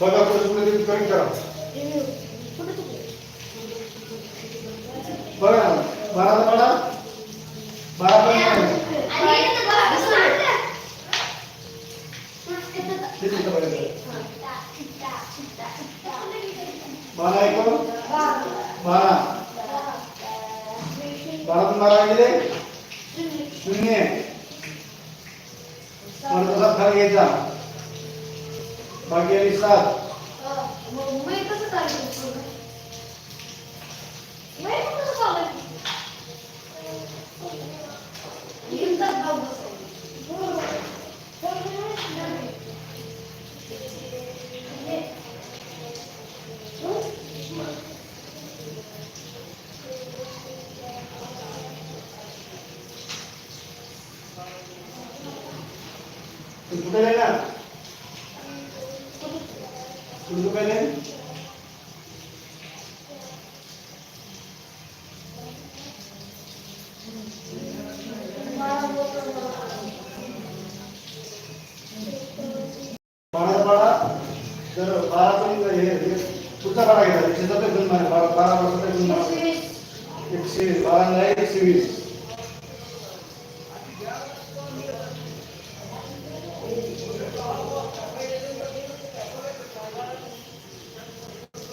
बघा पुढे पुढे तुम्ही कमी करा बघा ना बारा बारा बारा पण किती इथं बघायचं बारा एक बारा बारा पण बारा गेले शून्य परत तसा खाली घ्यायचा बाकी आली सात. तू कुठे आहे ना तू कुठे आहे बारा बारा जर बारा पण हे हे पुढचा बारा घेतला एकशे सत्तर गुण मारे बारा बारा वर्षाचा गुण मारे एकशे बारा नाही एकशे वीस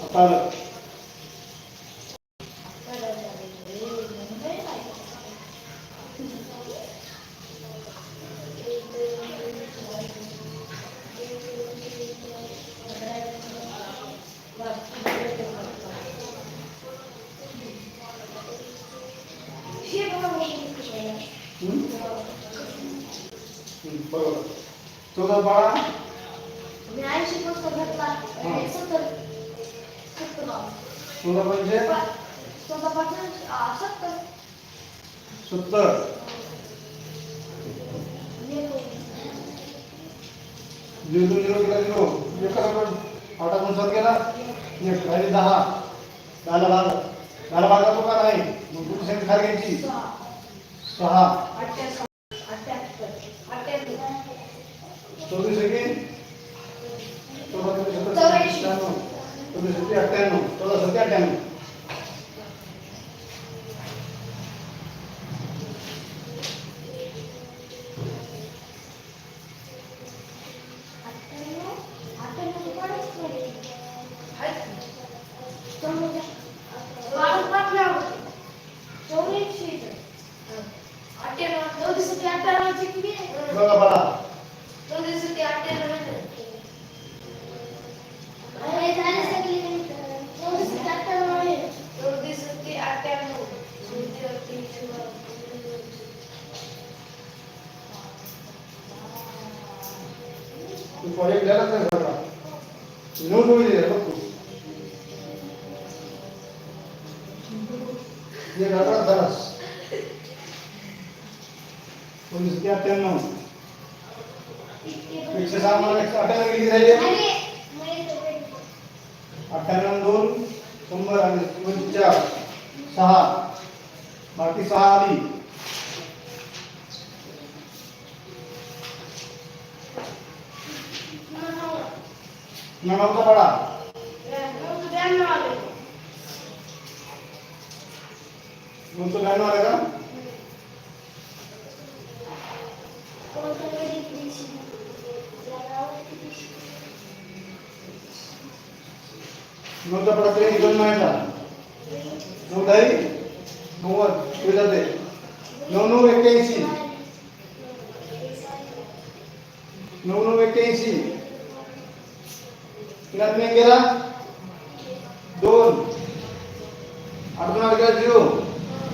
आता आलं. हम्म? हम्म, बरोबर चौदा बारा चौदा पंचे सत्तर झिरो झिरो केला झिरो एका आपण आठ आपण सर केला एक राहिले दहा दहाला भाग दहाला भाग तो का नाही मग तू सेंट सहा चौतीस सेकंड चौदा पंचे सत्तर चौऱ्याऐंशी. शहाण्णव चौतीस सत्ते अठ्ठ्याण्णव चौदा सत्ते अठ्ठ्याण्णव बघा बाळा तू प्रोजेक्ट द्यायलाच नाही सरकार नोट होईल बघ तू एक अकरा दरास पोलीस त्या अठ्ठ्याण्णव एकशे सहा मला एकशे अठ्ठ्याण्णव किती राहिले अठ्ठ्याण्णव दोन शंभर आणि पंचवीस चार सहा बाकी सहा आली नवचा पाडा नऊचं ब्याण्णव आलं का नऊचा पाडा दोन महिन्याचा नऊ दही नव्वद पुढे जाते नऊ नऊ एक्क्याऐंशी. नऊ नऊ एक्क्याऐंशी. तिला मी गेला? दोन. आठ दोन आठ गेला झिरो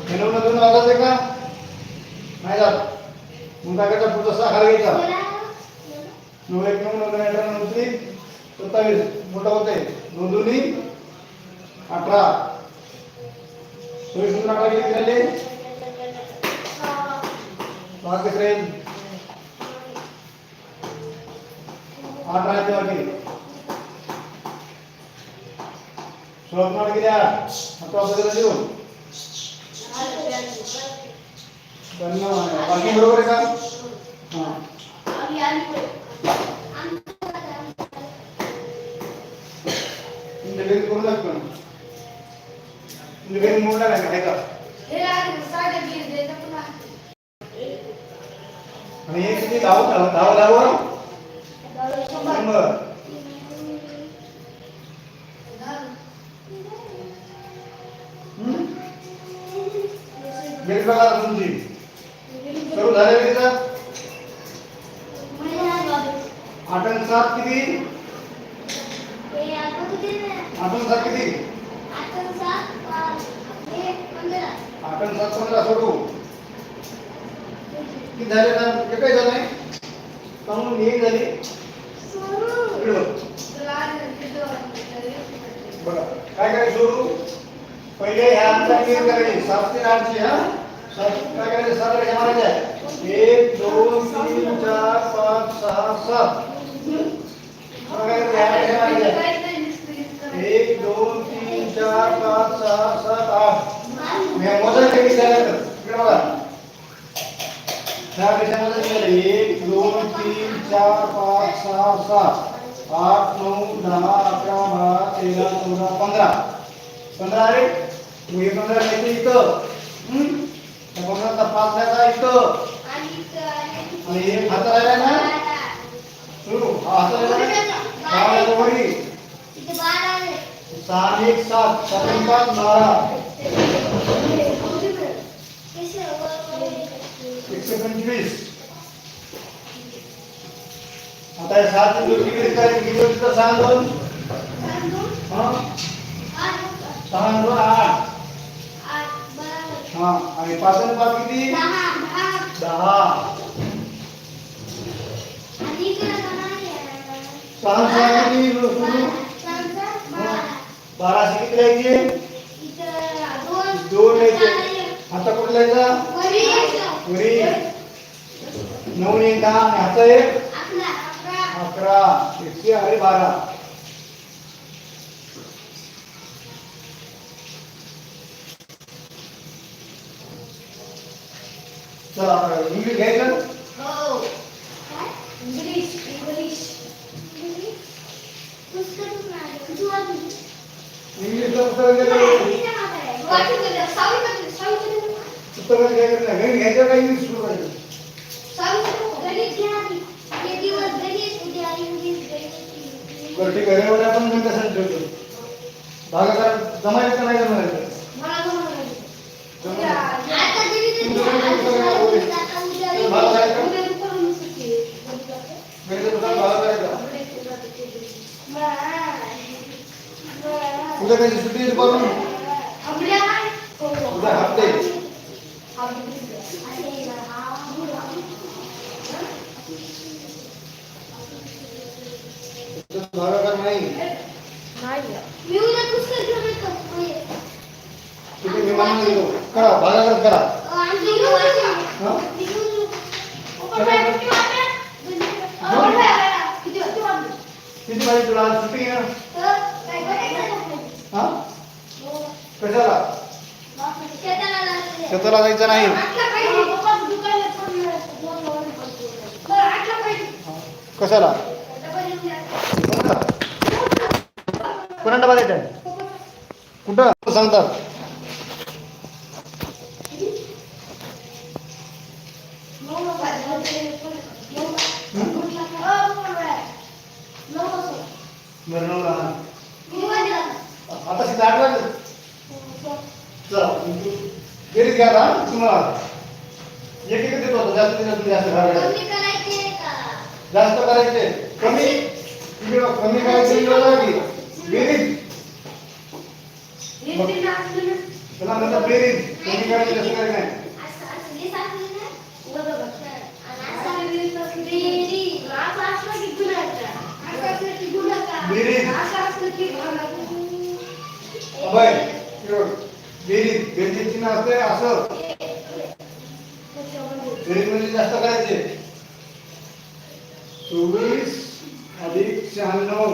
हे नऊ दोन आलाच आहे का? नाही जात. मग काय करायचा पुढचा सहा खाली घ्यायचा. नऊ एक नऊ नऊ नऊ अठरा नऊ सत्तावीस. मोठा होते नऊ दोन्ही अठरा. नंतर अठरा किती झाले सहा किती राहील आठ राहायचे बाकी सोळा आठ किती अठरा बदल देऊ ब्याण्णव आहे बाकी बरोबर आहे का? हां. तुमच्या घरी करू लागतो तुमच्या घरी का आणि हे किती धाव धाव धाव शंभर हम्म? बघा तुमची झाले बेरीज आठ सात किती आठ सात किती आपण सात पंधरा सोडू. किती झाले ना हे काय झालं नाही? काहून हे झाले. इकडं बघा. काय करायचं सोडू? पहिले ह्या आमचा क्लिअर करायची. सात ते आठशे हा? काय करायचं? सात रेषा मारायच्या आहे. एक दोन तीन चार पाच सहा सात. एक दोन तीन चार पाच सहा सात आठ. मी मोजा काही झालं इकडे बघा. ह्या पेशामध्ये झाले एक दोन तीन चार पाच सहा सात आठ नऊ दहा अकरा बारा तेरा चौदा पंधरा. पंधरा आहे? मग हे पंधरा घ्यायचे इथं. हम्म? त्या पंधराचा पाच घ्यायचा इथं. आणि हे हात राहिला ना? सुरू हात राहिला ना? सहा एक सात. सात पाच बारा. आता हे सात किती किती सहा दोन? हा? सहा दोन आठ. हा आणि पाच आणि पाच किती? दहा. सहा बाराशे किती? लिहायचे दोन लिहायचे आता कुठे लिहायचा नऊ आणि दहा आणि हाता एक अकरा. एकशे आणि बारा. चला इंग्लिश घ्यायचं? पुस्तक घ्यायचं पुस्तक घ्यायचं नाही. घरी घ्यायचं का इंग्लिश सुरू करायचं आहे रेवडे आपण घंटा सांग ठेवतो? भागाकार जमायचं का नाही जमायचं? उद्या कशी सुट्टी करून उद्या हप्ते पुस्तक भागाकार नाही मी उद्या पुस्तक घेऊन येतो करा भागाकार करा. किती पाहिजे तुला आज सुट्टी ना? हा? कशाला? शेताला जायचं. शेताला जायचं नाही. कशाला? डबा कोणा डबा द्यायचा कुठं? सांगतात नऊ नको आहे. नऊ ते पण- नऊ. अहो, पप्पा आहे. नऊ वाजता. बरं नवला हा. किती वाजले? आता सीधा आठ वाजले चला बेरीज घ्या आता तुम्हाला एक एक देतो आता जास्त दिला तुम्ही जास्त घालायला. कमी करायचे का? जास्त करायचे कमी इकडे बघ, कमी करायचे इकडे बघा की. बेरीज हे ते नाचलं ना. त्याला म्हणतात बेरीज कमी करायची जास्त करायचं नाही असं- असं हे साचलं ना? बरोबर. आणि असं बेरी. असं असलं की गुन्हा. असं असलं की गुन्हा का? बेरी. असं असलं की गुन्हा. अभय इकडे बघ. बेरीज बेरीज चिन्ह असते असं बेरीज म्हणजे जास्त करायचे चोवीस अधिक शहाण्णव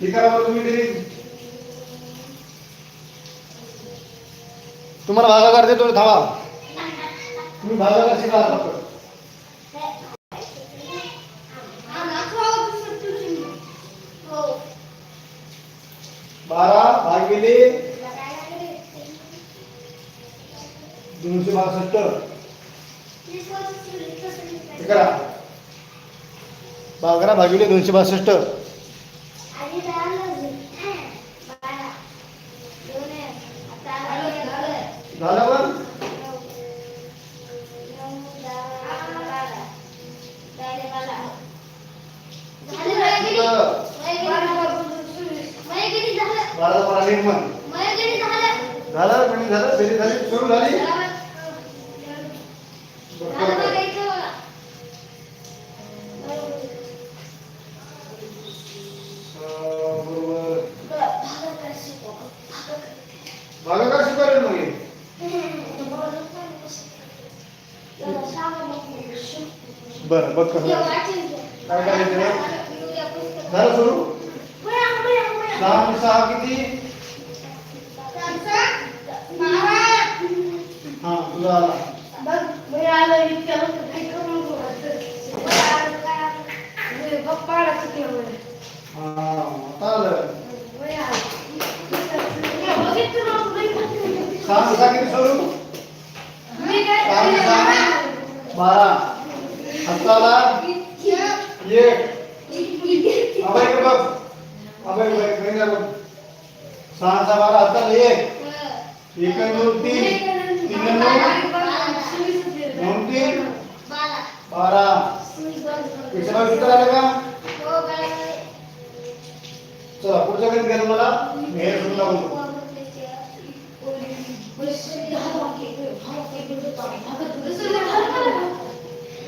हे करा बरं तुम्ही बेरीज तुम्हाला भागाकार देतो थांबा तुम्ही भागाला शिका फक्त हो बारा भागिले दोनशे बासष्ट हे करा बारा भागिले दोनशे बासष्ट. झालं पण? बारा बारा निर्माण झालं. झालं झाली सुरू झाली. बरं काय करायचं झालं सुरू? सहा म्हणजे सहा किती? हा तुझा आला. आणि सहा किती सुरू सहा आणि सहा बारा आता आला एक अभय इकडे बघ अभय अभय इकडे जा बघ सहा आणि सहा बारा आता आला एक एक आणि दोन तीन तीन आणि दोन दोन तीन बारा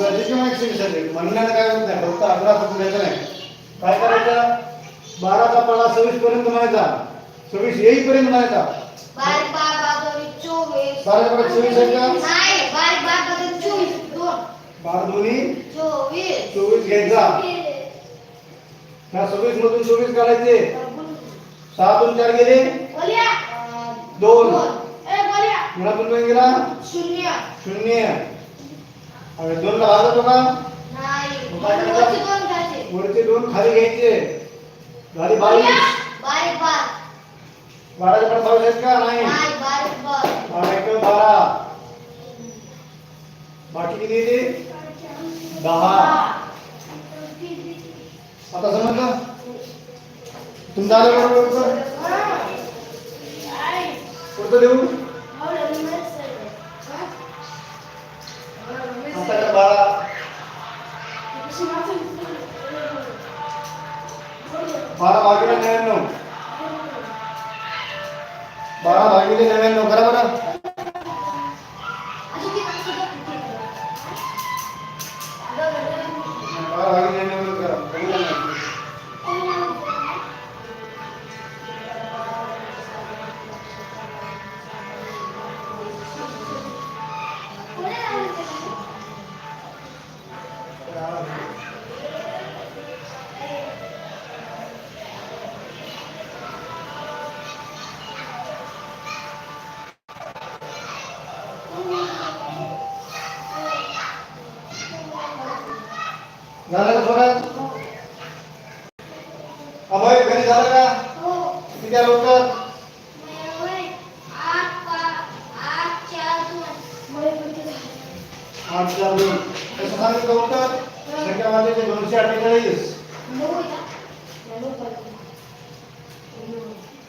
गर्दीची मग एक्झिबिशन काय होत नाही. फक्त अकरा फक्त द्यायचं नाही. काय करायचं? बाराचा पाडा सव्वीस पर्यंत म्हणायचा. सव्वीस येईपर्यंत म्हणायचा. बाराचा चोवीस. दोन्ही? चोवीस. घ्यायचा. सव्वीस मधून चोवीस काढायचे. सहा दोन चार गेले. दोन. गेला. शून्य. शून्य. अरे दोनला भाग होतो का नाही मग काय करायचं? वरचे दोन दोन खाली घ्यायचे. झाली बावीस बारीक बार. बाराच्या पण बावीस आहेत का? नाही. बार. एक बारा. बाकी किती येते? दहा. आता समजलं? तुमचं आलं बरोबर? पुढचं देऊ ಪುಸ್ತಕ ಬಹಳ ಬಹಳ ನೆಲೆಯನ್ನು ಬಹಳ ಬಾಗಿಲ ನೆಲೆಯನ್ನು ಬರಬರ Thank you.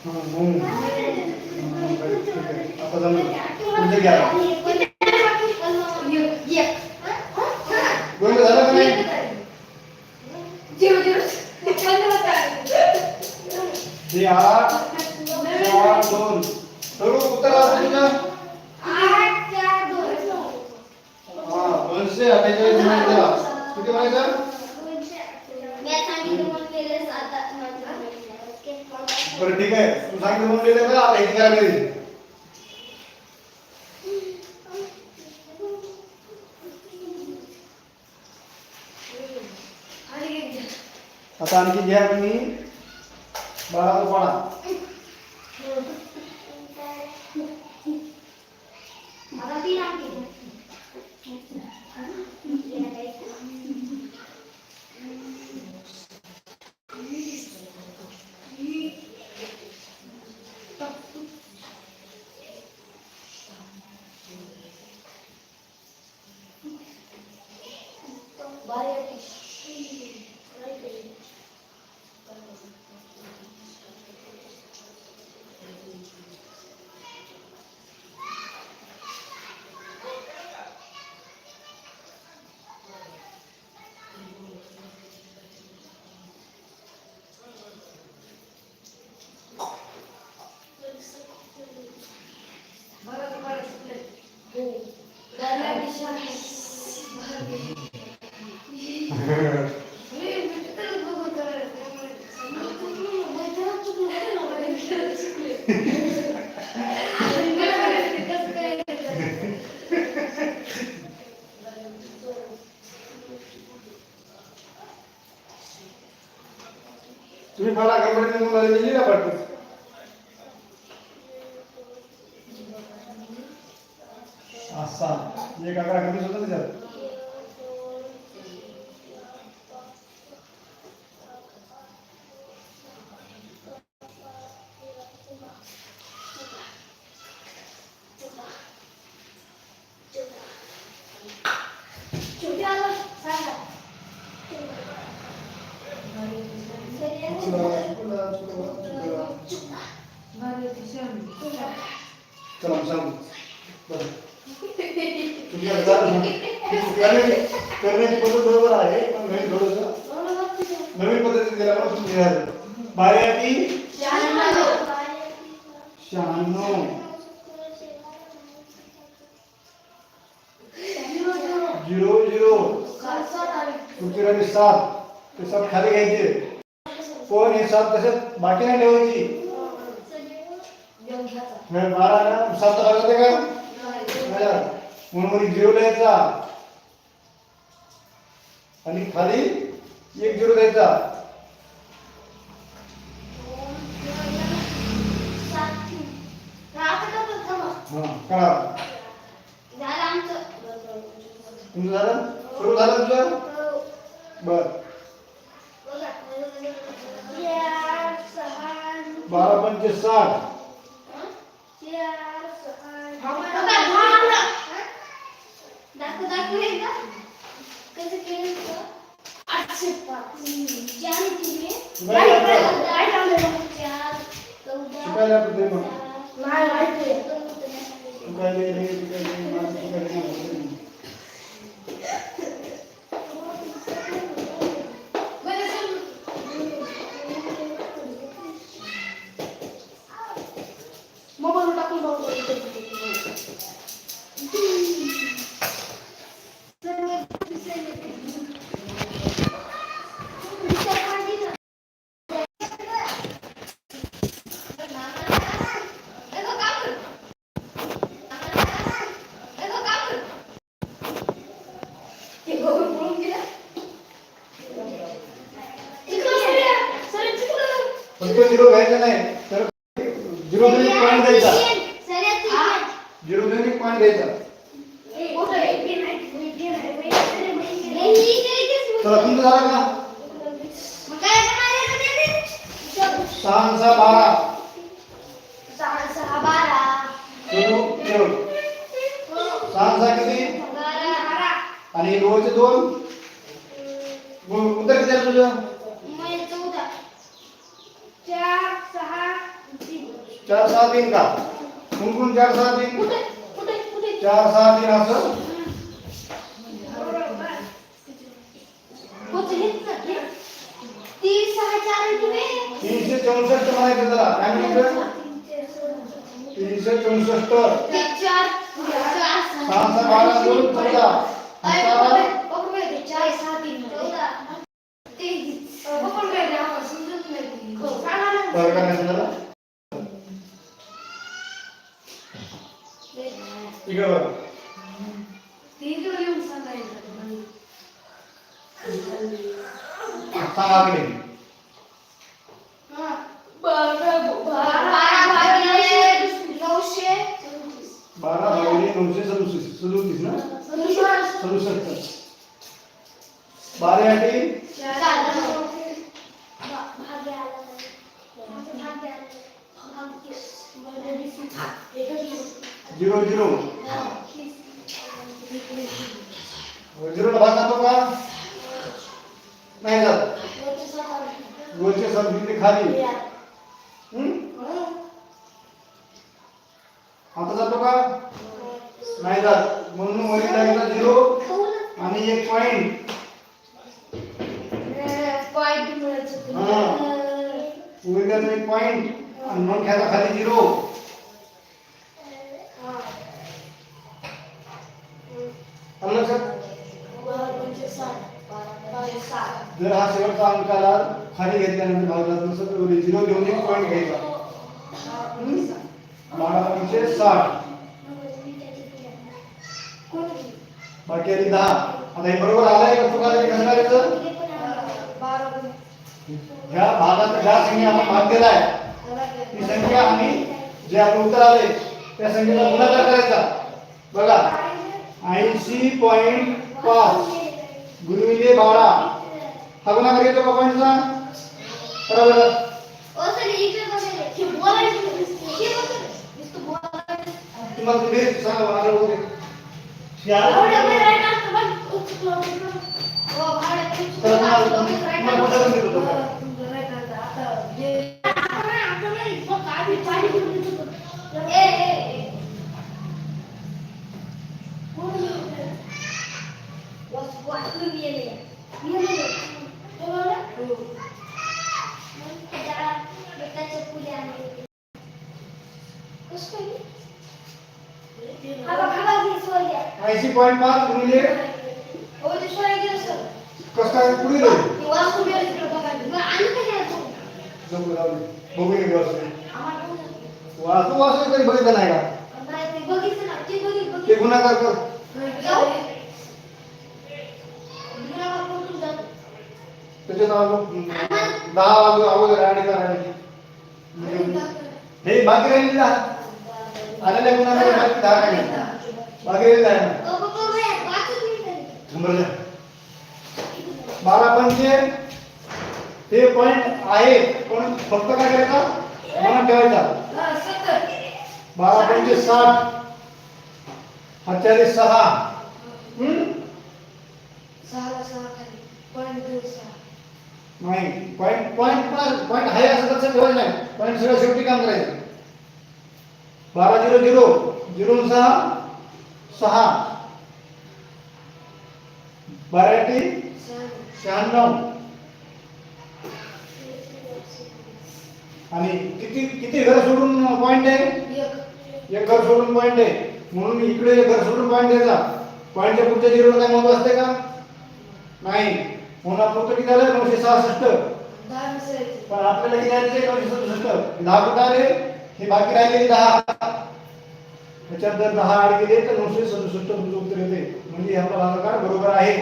आता जमलं पुढचं घ्या Thank you. चला सांग. करण्याची पद्धत बरोबर आहे पण नवीन थोडंसं. नवीन पद्धतीने दिल्यामुळे तुम्ही लिहायचं बाराती शहाण्णव. Zero zero. पुढची राहिली सात. ते सात खाली घ्यायचे. पण हे सात तसेच बाकी नाही ठेवायची. हे बारा ना सात तर लागते का? नाही लागत. म्हणून झिरो लिहायचा आणि खाली एक झिरो द्यायचा. हा कळा तुमचं झालं? सुरू झालं तुझं? बर. बारा पंचे साठ दाखव दाखव हे का कसं केलं होतं? आठशे पाच चार तुम्ही चार चौदा शिकायला पद्धती मग नाही माहिती शिकायला हे, शिकायला हे, मला शिकायला हे. मोबाईल टाकून बघू फक्त झिरो घ्यायचं नाही तर झिरो दोन एक पॉईंट द्यायचा झिरो दोन एक पॉईंट द्यायचा चला तुमचं झालं का सहा आणि सहा बारा ठेव ठेव सहा आणि सहा किती आणि दोनचे दोन गु- उत्तर किती आहे तुझं? चार सहा तीन. का? कुंकुम चार सहा तीन. चार सहा तीन असं? तीनशे चौसष्ट म्हणायचं त्याला. काय म्हणायचं? तीनशे चौसष्ट. सहा सहा बारा दोन चौदा. सहा बरं इकडे बघा सांगा बारा भागिले नऊशे सदुसष्ट. ना सदुसष्ट. बारा आठ झिरो झिरो झिरोला भाग जातो का नाही जात वरचे सबजिथे खाली हं? आता जातो का नाही जात म्हणून वरील जागेला झिरो आणि एक पॉइंट वरील एक पॉइंट आणि मग घ्यायचा खाली झिरो आलं लक्षात जर हा शेवटचा अंकाला खाली घेतल्यानंतर भागात नसेल तर झिरो घेऊन एक पॉईंट घ्यायचा. बारा पंचे साठ. बाकी आली दहा. आता हे बरोबर आलंय का तुम्हाला आलंय कसं करायचं? ह्या भागात ज्या संख्या आपण भाग दिलाय ती संख्या आम्ही जे आपलं उत्तर आले त्या संख्येचा गुणाकार करायचा. बघा. ऐंशी पॉईंट पाच. गुणिले बारा हा गुणाकार येतो का पॉईंटचा करा बरं. तुम्हाला तुम्ही सांगा दे. हे? तर? ऐंशी पॉईंट पाच गुणिले कसं काय? पुढे गेले दे. बघू एक वाजता वाचू वाचू कधी बघितलं नाही का? ते गुणाकार कर. त्याचे नाव नाव वाजू अगोदर आणि करायची हे बाकी राहिलेली दहा आलेल्या गुणाकार बाकी दहा राहिली बाकी राहिलेली ना बारा पंचे ते पॉइंट आहे. पण फक्त काय करायचा? मनात ठेवायचा. बारा पंचे साठ हत्यारे सहा. हम्म? नाही पॉईंट पॉईंट पण पॉईंट आहे असं लक्षात ठेवायचं नाही. पॉईंट सगळं शेवटी काम करायचं. बारा झिरो झिरो झिरो सहा सहा. बारा टी शहाण्णव. आणि किती किती घर सोडून पॉईंट आहे? एक घर सोडून पॉईंट आहे. म्हणून इकडे एक घर सोडून पॉईंट द्यायचा पॉईंटच्या पुढच्या झिरो काय महत्त्व असते का? नाही. म्हणून आपण किती झालं नऊशे सहासष्ट पण आपल्याला किती आले नऊशे सदुसष्ट दहा कुठं आले? हे बाकी राहिलेली दहा. त्याच्यात जर दहा आड गेले तर नऊशे सदुसष्ट तुमचं उत्तर येते. म्हणजे आपला भागाकार बरोबर आहे?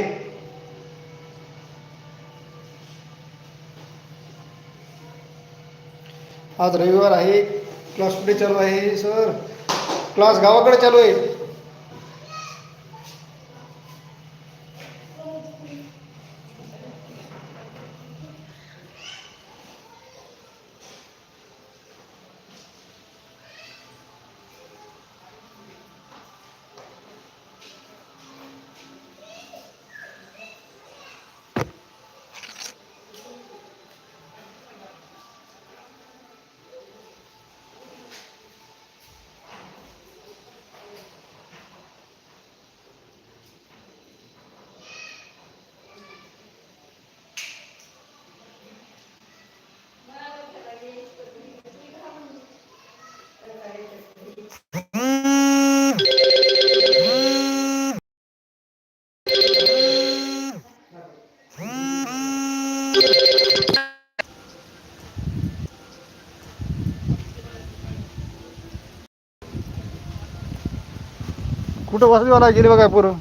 आज रविवार आहे. क्लास कुठे चालू आहे सर? क्लास गावाकडे चालू आहे. कुठं बसली मला गेली बघा पोरं.